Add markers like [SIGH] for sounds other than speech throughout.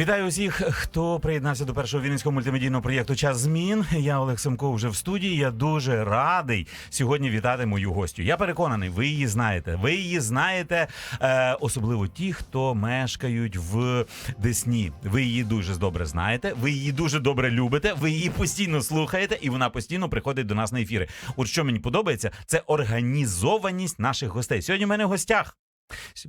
Вітаю усіх, хто приєднався до першого вінницького мультимедійного проєкту Час змін. Я Олег Семко вже в студії. Я дуже радий сьогодні вітати мою гостю. Я переконаний, ви її знаєте. Ви її знаєте, е, особливо ті, хто мешкають в Десні. Ви її дуже добре знаєте. Ви її дуже добре любите. Ви її постійно слухаєте, і вона постійно приходить до нас на ефіри. От що мені подобається, це організованість наших гостей. Сьогодні в мене в гостях.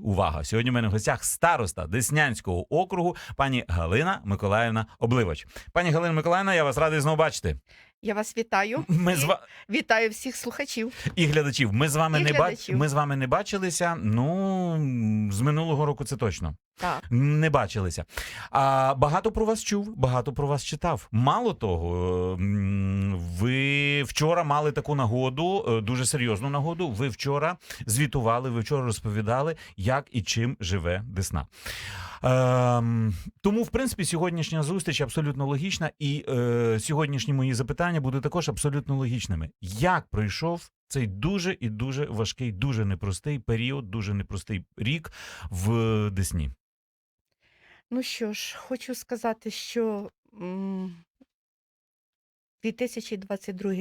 Увага! Сьогодні в мене в гостях староста Деснянського округу, пані Галина Миколаївна Обливач. Пані Галина Миколаївна, я вас радий знову бачити. Я вас вітаю. Ми з ва... вітаю всіх слухачів. і глядачів. Ми з вами І не бач... глядачів. Ми з вами не бачилися. Ну з минулого року це точно. Так. Не бачилися. А багато про вас чув, багато про вас читав. Мало того, ви вчора мали таку нагоду, е, дуже серйозну нагоду. Ви вчора звітували, ви вчора розповідали, як і чим живе Десна. Ем, тому, в принципі, сьогоднішня зустріч абсолютно логічна, і е, сьогоднішні мої запитання будуть також абсолютно логічними. Як пройшов цей дуже і дуже важкий, дуже непростий період, дуже непростий рік в Десні? Ну що ж, хочу сказати, що 2022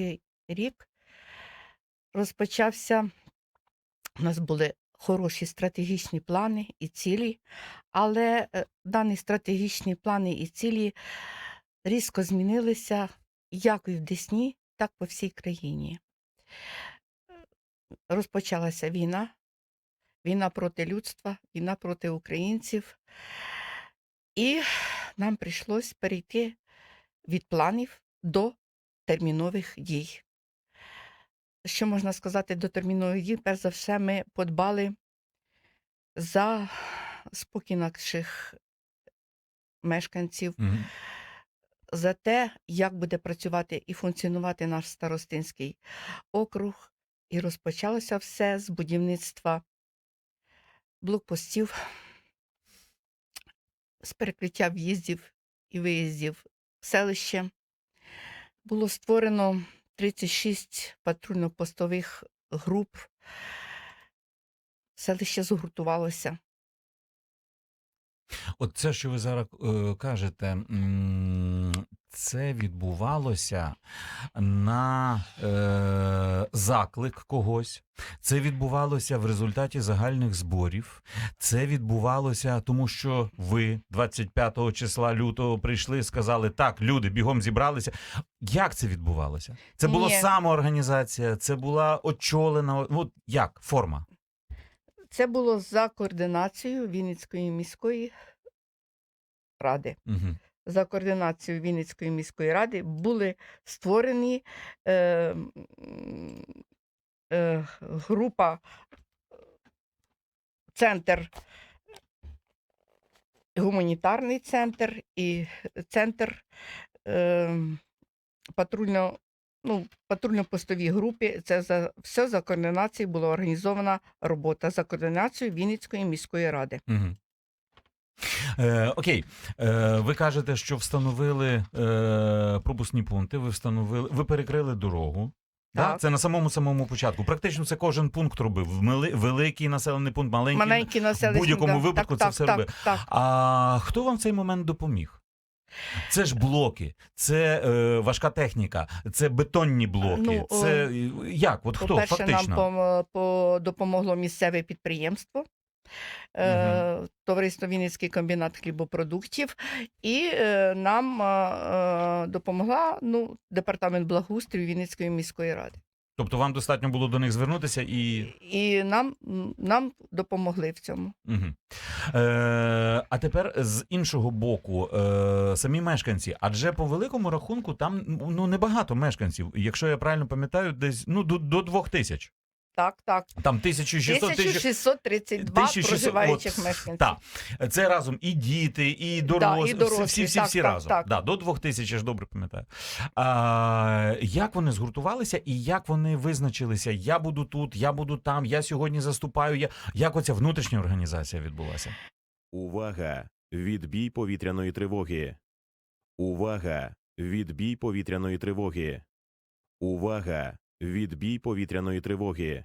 рік розпочався. У нас були хороші стратегічні плани і цілі, але е, дані стратегічні плани і цілі різко змінилися як і в Десні, так і по всій країні. Розпочалася війна, війна проти людства, війна проти українців. І нам прийшлось перейти від планів до термінових дій. Що можна сказати до термінових дій? Перш за все, ми подбали за спокій наших мешканців, Мгм. за те, як буде працювати і функціонувати наш старостинський округ. І розпочалося все з будівництва блокпостів, з перекриття в'їздів і виїздів в селище. Було створено 36 патрульно-постових груп. Селище згуртувалося. От це, що ви зараз е, кажете, це відбувалося на е, заклик когось. Це відбувалося в результаті загальних зборів. Це відбувалося, тому що ви 25 числа лютого прийшли, сказали так, люди бігом зібралися. Як це відбувалося? Це була Ні. самоорганізація, це була очолена. От як форма? Це було за координацією Вінницької міської ради. Угу. За координацією Вінницької міської ради були створені е, е, група, центр, гуманітарний центр і центр е, патрульно, ну, патрульно-постові групи. Це за все за координацією була організована робота за координацією Вінницької міської ради. Угу. Е, окей, е, ви кажете, що встановили е, пропускні пункти, ви встановили, ви перекрили дорогу. Да? Це на самому самому початку. Практично це кожен пункт робив. Мили, великий населений пункт, маленький. Маленькі населені в будь-якому випадку так, це так, все так, робив. Так, А хто вам в цей момент допоміг? Це ж блоки, це е, важка техніка, це бетонні блоки. Ну, це е, як? От хто По-перше, фактично? нам пом- по, допомогло місцеве підприємство, е, товариство Вінницький комбінат хлібопродуктів, і е, нам допомогла ну, департамент благоустрою Вінницької міської ради. Тобто вам достатньо було до них звернутися і. І нам, нам допомогли в цьому. Угу. Е, а тепер з іншого боку, е, самі мешканці, адже по великому рахунку там ну небагато мешканців. Якщо я правильно пам'ятаю, десь ну до, до двох тисяч. Так, так. Там 1600 тисяч. 1632 1600, проживаючих от, мешканців. Так, це разом і діти, і дорослі, і дорослі, всі, всі, так, всі так, разом. так. Да, до двох тисяч, я ж добре пам'ятаю. А, як вони згуртувалися і як вони визначилися? Я буду тут, я буду там, я сьогодні заступаю. Я... Як оця внутрішня організація відбулася? Увага! Відбій повітряної тривоги. Увага! Відбій повітряної тривоги. Увага! Відбій повітряної тривоги.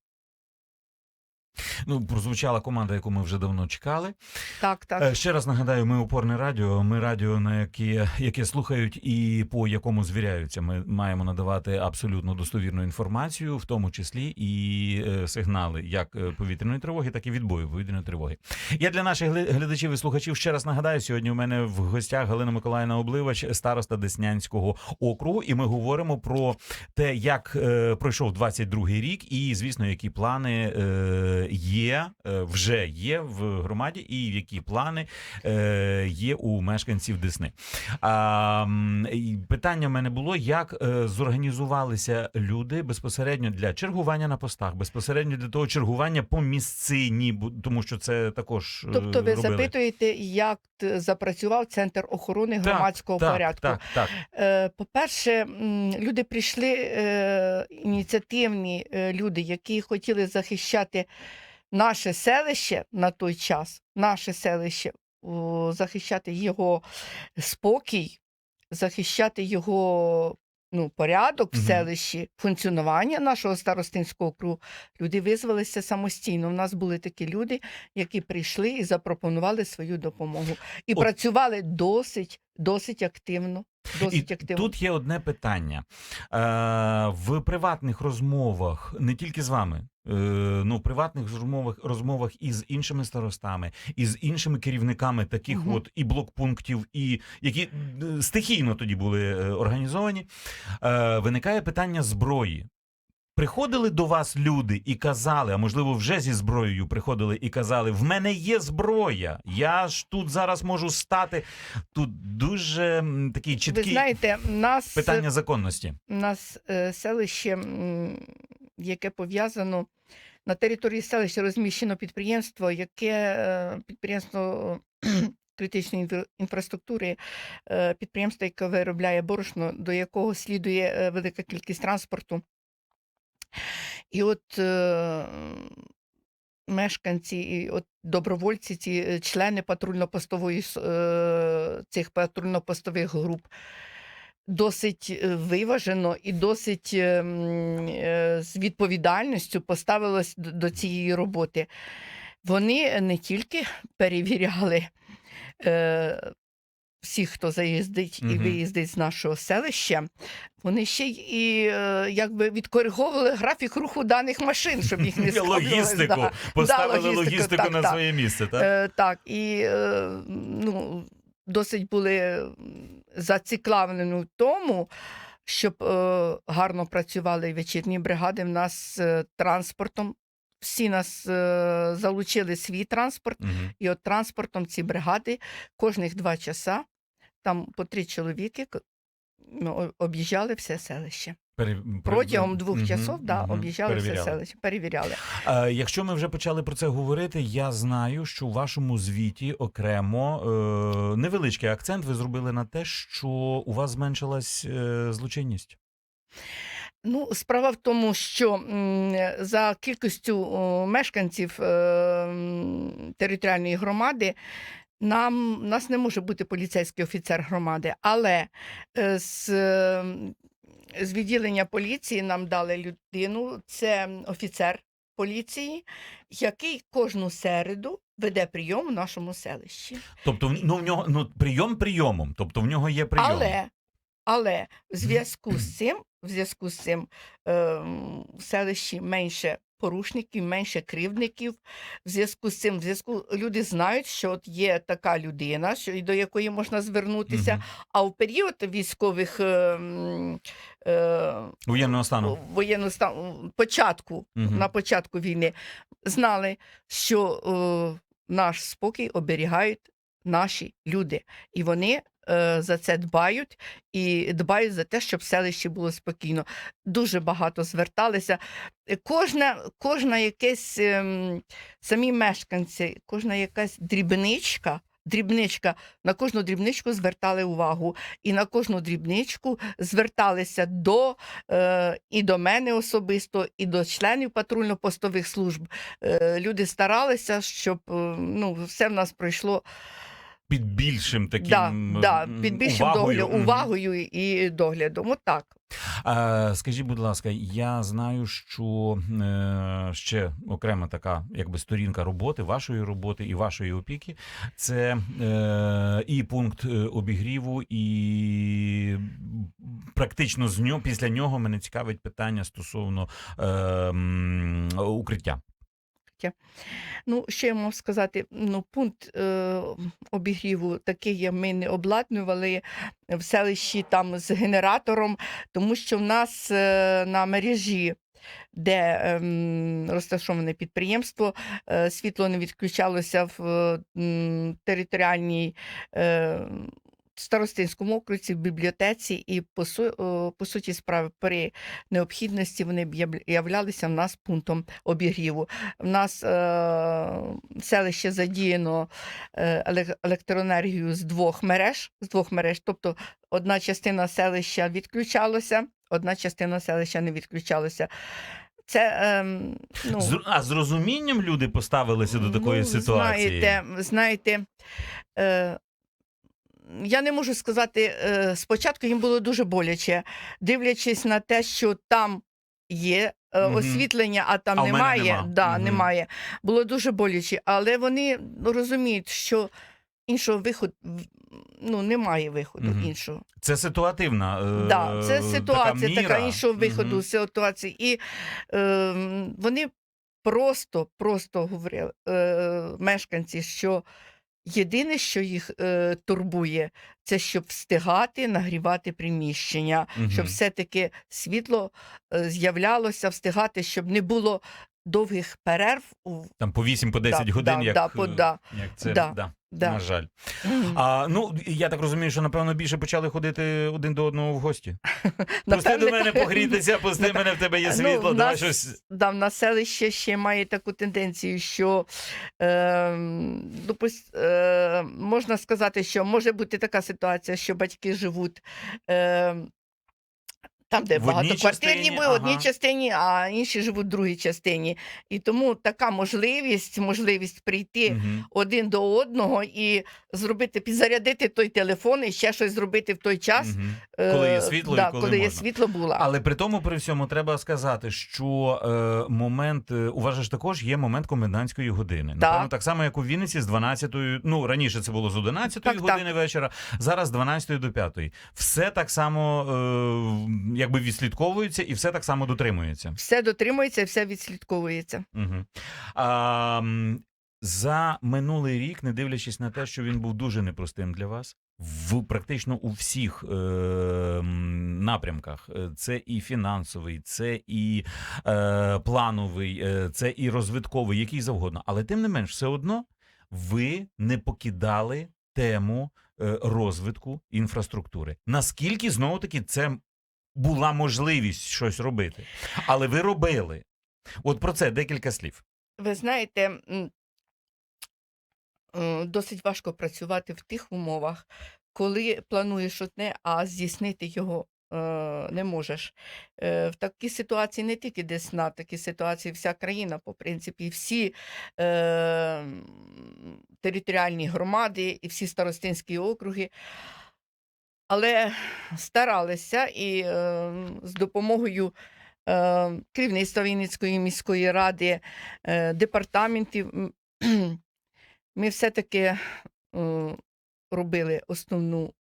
Ну, прозвучала команда, яку ми вже давно чекали. Так, так. Е, Ще раз нагадаю, ми опорне радіо. Ми радіо, на яке, яке слухають і по якому звіряються. Ми маємо надавати абсолютно достовірну інформацію, в тому числі і е, сигнали як е, повітряної тривоги, так і відбою повітряної тривоги. Я для наших глядачів і слухачів ще раз нагадаю, сьогодні у мене в гостях Галина Миколаївна Обливач, староста Деснянського округу, і ми говоримо про те, як пройшов 22-й рік, і звісно, які плани є, е, вже є в громаді, і які плани е, є у мешканців Десни. Питання в мене було, як е, зорганізувалися люди безпосередньо для чергування на постах, безпосередньо для того чергування по місцині, тому що це також Тобто ви робили. запитуєте, як запрацював центр охорони Так, громадського так, порядку. Так, так. Е, По-перше, люди прийшли ініціативні люди, які хотіли захищати наше селище на той час, наше селище, захищати його спокій, захищати його ну, порядок в селищі, функціонування нашого старостинського округу. Люди визвалися самостійно. У нас були такі люди, які прийшли і запропонували свою допомогу. І От. працювали досить, досить активно. Досить І активно. тут є одне питання. Е, в приватних розмовах, не тільки з вами, е, ну, в приватних розмовах, розмовах із іншими старостами, із іншими керівниками таких Мгм. от і блокпунктів, і які е, стихійно тоді були е, організовані, е, виникає питання зброї. Приходили до вас люди і казали, а можливо, вже зі зброєю приходили і казали: в мене є зброя, я ж тут зараз можу стати. Тут дуже такий Ви чіткий знаєте, нас, питання законності. У нас е, селище, яке пов'язано на території селища розміщено підприємство, яке е, підприємство критичної інфраструктури, е, підприємство, яке виробляє борошно, до якого слідує велика кількість транспорту. І от е, мешканці, і от добровольці, ці е, члени патрульно-постової е, цих патрульно-постових груп досить е, виважено і досить е, е, з відповідальністю поставилось до, до цієї роботи. Вони не тільки перевіряли всіх, хто заїздить і виїздить з нашого селища, вони ще й і е, якби відкориговували графік руху даних машин, щоб їх не [LAUGHS] Логістику. да. Поставили логістику, логістику так, на так. своє місце, так? Е, так, і е, ну, досить були зацікавлені в тому, щоб е, гарно працювали вечірні бригади. В нас е, транспортом. Всі нас е, залучили свій транспорт, Мгм. і от транспортом ці бригади кожних два часа, там по три чоловіки ну, об'їжджали все селище. Протягом двох Мгм, часов да, мгм. об'їжджали все селище, перевіряли. А, якщо ми вже почали про це говорити, я знаю, що у вашому звіті окремо е, невеличкий акцент ви зробили на те, що у вас зменшилась е, злочинність. Ну, справа в тому, що м, за кількістю о, мешканців е, м, територіальної громади нам нас не може бути поліцейський офіцер громади, але е, з, е, з відділення поліції нам дали людину, це офіцер поліції, який кожну середу веде прийом в нашому селищі. Тобто, ну в нього ну прийом прийомом, тобто в нього є прийом. Але, але в зв'язку з [CLEARS THROAT] цим, в зв'язку з цим е, в селищі менше порушників, менше кривдників. В зв'язку з цим, в зв'язку люди знають, що от є така людина, що до якої можна звернутися. Мгм. А в період військових е, е, воєнного стану. воєнного стану початку Мгм. на початку війни знали, що е, наш спокій оберігають наші люди, і вони за це дбають і дбають за те, щоб в селищі було спокійно. Дуже багато зверталися. Е, Кожна, кожна якесь ем, самі мешканці, кожна якась дрібничка дрібничка, на кожну дрібничку звертали увагу. І на кожну дрібничку зверталися до е, і до мене особисто, і до членів патрульно-постових служб. Е, люди старалися, щоб е, ну, все в нас пройшло Під більшим таким да, да, під більшим увагою. доглядом, увагою і доглядом. Отак. Скажіть, будь ласка, я знаю, що е, ще окрема така якби сторінка роботи, вашої роботи і вашої опіки це е, і пункт е, обігріву, і практично з нього після нього мене цікавить питання стосовно е, м, укриття. Ну, що я можу сказати? Ну, пункт е, обігріву такий ми не обладнували в селищі там з генератором, тому що в нас е, на мережі. Де ем, розташоване підприємство, е, світло не відключалося в е, територіальній е, старостинському окрузі, в бібліотеці, і по, су, е, по суті справи при необхідності вони б являлися в нас пунктом обігріву. В нас е, селище задіяно е, електроенергію з двох мереж, з двох мереж, тобто одна частина селища відключалася, одна частина селища не відключалася. Це ем, ну, З, а з розумінням люди поставилися до такої ну, ситуації. Знаєте, знаєте е, я не можу сказати, е, спочатку їм було дуже боляче, дивлячись на те, що там є Мгм. освітлення, а там А немає. нема. Да, Мгм. немає. Було дуже боляче, але вони розуміють, що іншого виходу ну, немає виходу Мгм. іншого. Це ситуативна. Е, Да, це ситуація така, міра. іншого виходу з ситуації. І е, вони просто, просто говорили, е, мешканці, що єдине, що їх е, турбує, це щоб встигати нагрівати приміщення, угу. щоб все-таки світло е, з'являлося, встигати, щоб не було довгих перерв. У... Там по 8 по 10 Да, годин, да, як, да, по- е, да, як це да, да, да. на жаль. А ну я так розумію, що напевно більше почали ходити один до одного в гості. [LAUGHS] Пусти до мене погрітися, пусти мене, в тебе є Ну, світло. в давай нас, щось. Да, в нас селище ще має таку тенденцію, що е, допус- е, можна сказати, що може бути така ситуація, що батьки живуть. Е, там, де В багатоквартирні були, в одній ага. частині, а інші живуть в другій частині. І тому така можливість, можливість прийти Мгм. один до одного і зробити, підзарядити той телефон і ще щось зробити в той час. Е, Коли є світло і да, коли коли є світло було. Але при тому, при всьому, треба сказати, що е, момент, е, у вас ж також є момент комендантської години. Напевно, так само, як у Вінниці з 12, ну раніше це було з 11 Так, години вечора, зараз з 12 до 5. Все так само е, якби відслідковується і все так само дотримується. Все дотримується, все відслідковується. Угу. А, за минулий рік, не дивлячись на те, що він був дуже непростим для вас, в практично у всіх е, напрямках. Е, Це і фінансовий, це і е, плановий, е, це і розвитковий, який завгодно. Але тим не менш, все одно ви не покидали тему е, розвитку інфраструктури. Наскільки знову таки це була можливість щось робити? Але ви робили. От про це декілька слів. Ви знаєте, е, досить важко працювати в тих умовах, коли плануєш одне, а здійснити його е, не можеш. Е, В такій ситуації не тільки Десна, в такій ситуації вся країна, по принципі, всі е, територіальні громади і всі старостинські округи. Але старалися і е, з допомогою е, керівництва Вінницької міської ради, е, департаментів, [CLEARS THROAT] ми все-таки е, робили основну,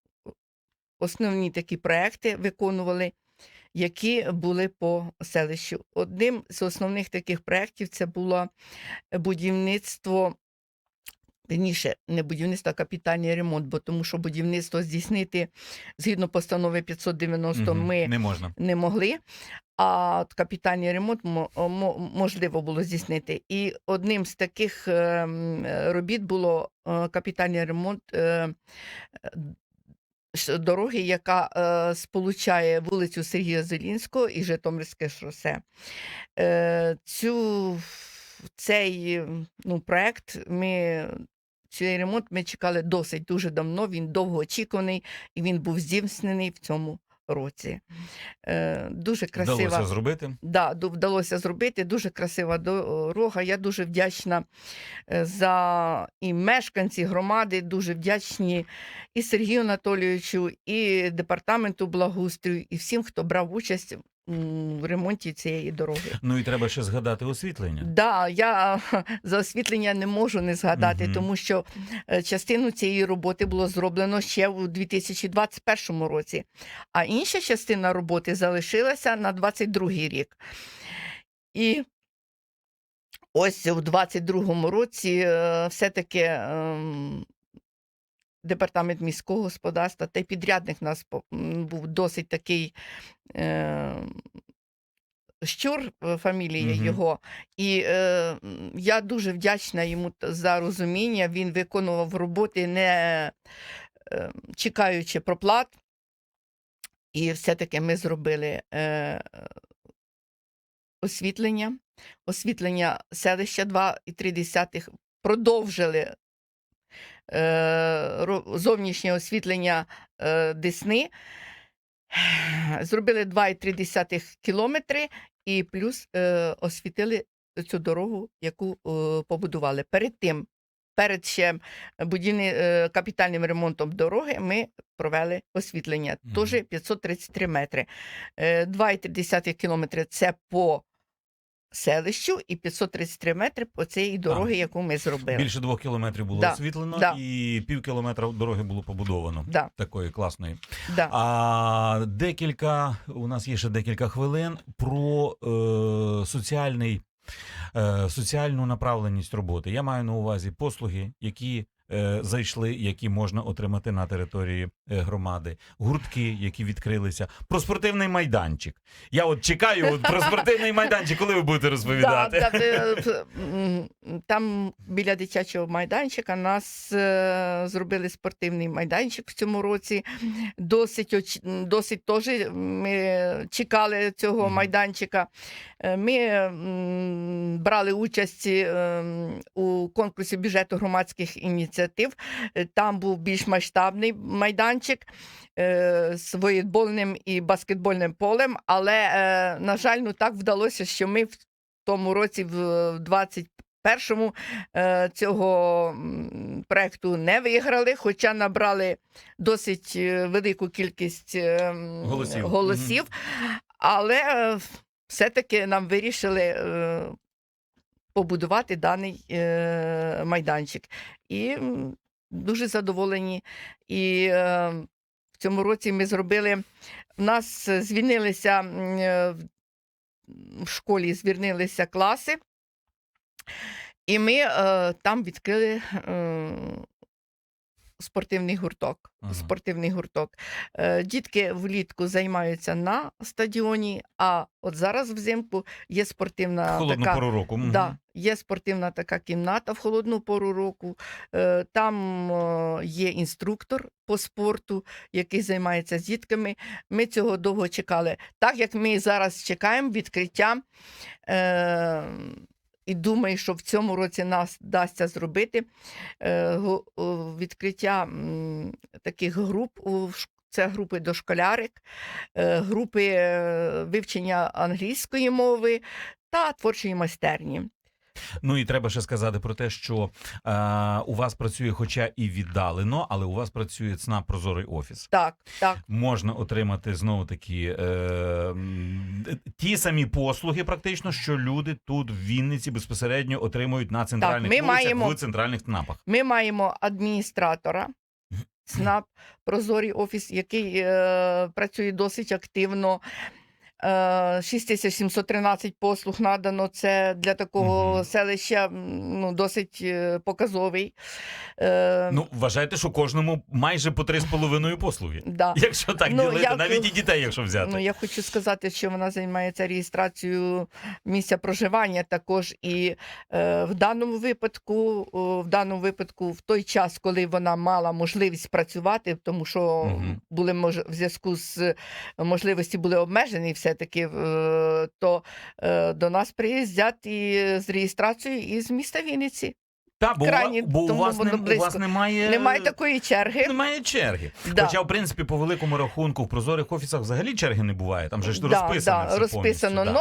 основні такі проекти, виконували, які були по селищу. Одним з основних таких проєктів це було будівництво. Вірніше, не будівництво, а капітальний ремонт, бо тому що будівництво здійснити згідно постанови 590 Мгм. ми не можна. не могли. А от капітальний ремонт мо- мо- можливо було здійснити. І одним з таких ем, робіт було е, капітальний ремонт е, дороги, яка е, сполучає вулицю Сергія Зелінського і Житомирське шосе. Е, Цю, цей ну, проект ми цей ремонт ми чекали досить дуже давно. Він довго очікуваний і він був здійснений в цьому році. Е, дуже красива. Вдалося зробити. Да, вдалося зробити. Дуже красива дорога. Я дуже вдячна е, за і мешканці громади, дуже вдячні і Сергію Анатолійовичу, і департаменту благоустрою, і всім, хто брав участь в ремонті цієї дороги. Ну і треба ще згадати освітлення. Да, я [LAUGHS] за освітлення не можу не згадати, Мгм. тому що е, частину цієї роботи було зроблено ще у 2021 році, а інша частина роботи залишилася на 2022 рік. І ось у 2022 році е, все-таки ем, департамент міського господарства та й підрядник у нас був досить такий. Е, Щур, е, фамілія Мгм. його, і е, я дуже вдячна йому за розуміння. Він виконував роботи, не е, чекаючи проплат. І все-таки ми зробили е, освітлення, освітлення селища 2,3, продовжили ро- зовнішнє освітлення е, Десни. [SIGHS] Зробили 2,3 кілометри і плюс е, освітили цю дорогу, яку е, побудували. Перед тим, перед ще будівни, е, капітальним ремонтом дороги, ми провели освітлення. Мгм. Теж 533 метри. Е, 2,3 кілометри це по селищу, і 533 метри по цієї дороги, яку ми зробили. Більше двох кілометрів було Да, освітлено, да. і пів кілометра дороги було побудовано. Да, Такої класної. да. А декілька у нас є ще декілька хвилин про е, соціальний, е, соціальну направленість роботи. Я маю на увазі послуги, які зайшли, які можна отримати на території е, громади, гуртки, які відкрилися, про спортивний майданчик. Я от чекаю от про спортивний майданчик, коли ви будете розповідати. Да, да, е, Там біля дитячого майданчика нас е, зробили спортивний майданчик в цьому році. Досить, досить теж ми чекали цього майданчика. Е, Ми брали участь е, у конкурсі бюджету громадських ініціатив. Е, Там був більш масштабний майданчик е, з воєтбольним і баскетбольним полем, але, е, на жаль, ну так вдалося, що ми в тому році, в 21-му, е, цього м, проекту не виграли, хоча набрали досить велику кількість е, Голосів. голосів. Але е, все-таки нам вирішили побудувати даний е, майданчик. І дуже задоволені. І е, в цьому році ми зробили. У нас звільнилися е, в школі звільнилися класи, і ми е, там відкрили е, спортивний гурток. Ага. Спортивний гурток. Е, дітки влітку займаються на стадіоні, а от зараз взимку є спортивна В холодну така. пору року. Да, є спортивна така кімната в холодну пору року. Е, Там е, є інструктор по спорту, який займається з дітками. Ми цього довго чекали. Так як ми зараз чекаємо відкриття. І думаю, що в цьому році нас вдасться зробити е, відкриття таких груп. у Це групи дошколярик, е, групи е, вивчення англійської мови та творчої майстерні. Ну і треба ще сказати про те, що е, у вас працює, хоча і віддалено, але у вас працює ЦНАП Прозорий офіс. Так, так. Можна отримати знову такі е, ті самі послуги, практично, що люди тут в Вінниці безпосередньо отримують на центральних ми вулицях маємо- в центральних ЦНАПах. Ми маємо адміністратора СНАП Прозорий офіс, який е, працює досить активно. Е, 6713 послуг надано. Це для такого Мгм. селища ну, досить е, показовий. Е, Ну вважайте, що кожному майже по три з половиною послуги. да. [LAUGHS] Якщо так Ну, ділити, як- навіть і дітей, якщо взяти. Ну, я хочу сказати, що вона займається реєстрацією місця проживання також. І е, в даному випадку, в даному випадку, в той час, коли вона мала можливість працювати, тому що Мгм. були мож... в зв'язку з можливості були обмежені, все-таки, то е, до нас приїздять і з реєстрацією із міста Вінниці. Та, бо, крайні, бо у, вас воно не, у вас немає, Немає такої черги. немає черги. Да. Хоча, в принципі, по великому рахунку в прозорих офісах взагалі черги не буває. Там же ж Да, розписано. да, все розписано. да. Ну,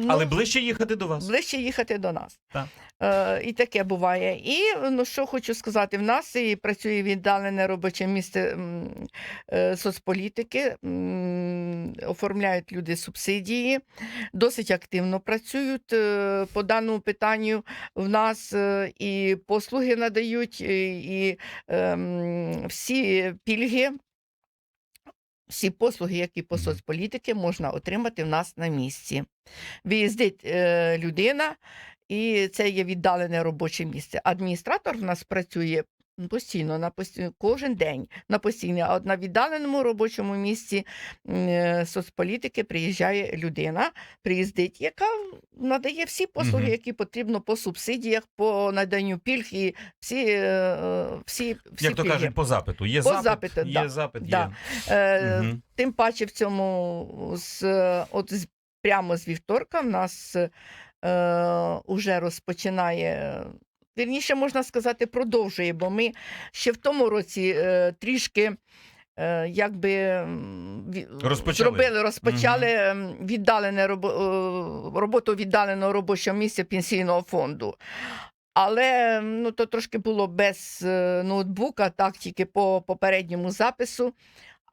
ну, Але ближче їхати до вас. ближче їхати до нас. Так. Е, і таке буває. І ну що хочу сказати, в нас і працює віддалене робоче місце е, соцполітики, м, оформляють люди субсидії, досить активно працюють е, по даному питанню. В нас е, і послуги надають, і, і ем, всі пільги. Всі послуги, які по соцполітики, можна отримати в нас на місці. Виїздить е, людина, і це є віддалене робоче місце. Адміністратор в нас працює постійно, на постійно, кожен день на постійно. А от на віддаленому робочому місці е, соцполітики приїжджає людина, приїздить, яка надає всі послуги, які потрібно по субсидіях, по наданню пільг і всі, е, е, всі, всі Як то кажуть, по запиту. Є По запит, запиту, є да. запит, Да. є. Е, Мгм. Тим паче в цьому з, от з, прямо з вівторка в нас е, уже розпочинає. Вірніше можна сказати, продовжує, бо ми ще в тому році е, трішки. е, Якби Розпочали. зробили, розпочали м, віддалене роботу віддаленого робочого місця пенсійного фонду. Але ну, то трошки було без е, ноутбука, так тільки по попередньому запису.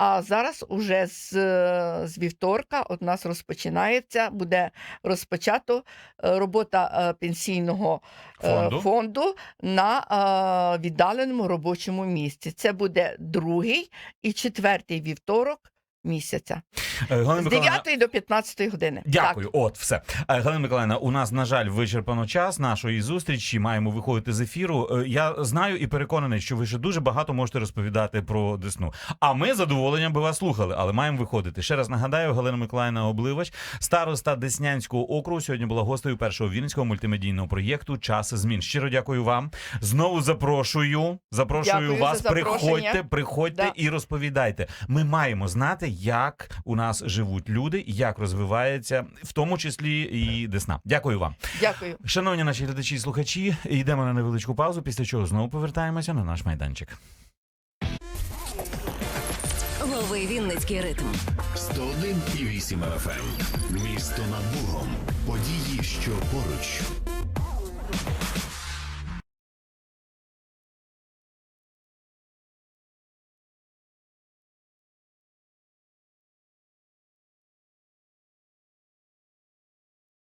А зараз уже з, е, з вівторка от нас розпочинається, буде розпочато е, робота е, пенсійного Фонду. фонду на віддаленому робочому місці. Це буде другий і четвертий вівторок місяця Е, Галина з 9 до 15 години. Дякую, от все. Е, Галина Миколаївна, у нас, на жаль, вичерпано час нашої зустрічі. Маємо виходити з ефіру. Е, Я знаю і переконаний, що ви ще дуже багато можете розповідати про Десну. А ми з задоволенням би вас слухали, але маємо виходити. Ще раз нагадаю, Галина Миколаївна Обливач, староста Деснянського округу, сьогодні була гостею першого вінницького мультимедійного проєкту Час змін. Щиро дякую вам. Знову запрошую. Запрошую Дякую вас. запрошення. Приходьте, приходьте Да. і розповідайте. Ми маємо знати, як у нас живуть люди, як розвивається, в тому числі і Десна. Дякую вам, Дякую. шановні наші глядачі і слухачі. Йдемо на невеличку паузу. Після чого знову повертаємося на наш майданчик. Лови Вінницький ритм. 101,8 FM. Місто над Богом. Події, що поруч.